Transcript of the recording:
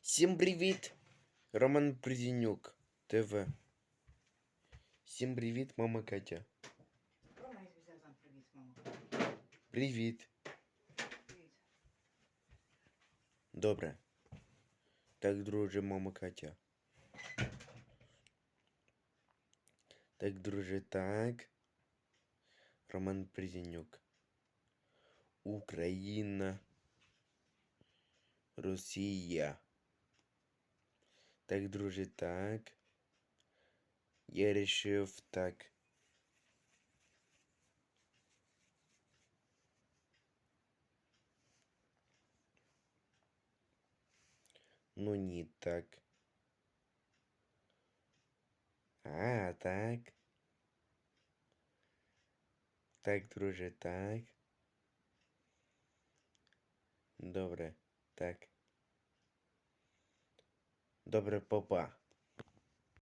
Всім привіт! Роман Приденюк, ТВ. Всім привіт, мама Катя. Рома, я взяв вам привіт, мамо. Привіт. Привіт. Добре. Так, друже, мама Катя. Так, друже, так. Роман Приденюк. Україна. Росія. Так, друже, так. Я решив так. Ну ні, так. А, так. Так, друже, так. Добре, так. Добре, папа.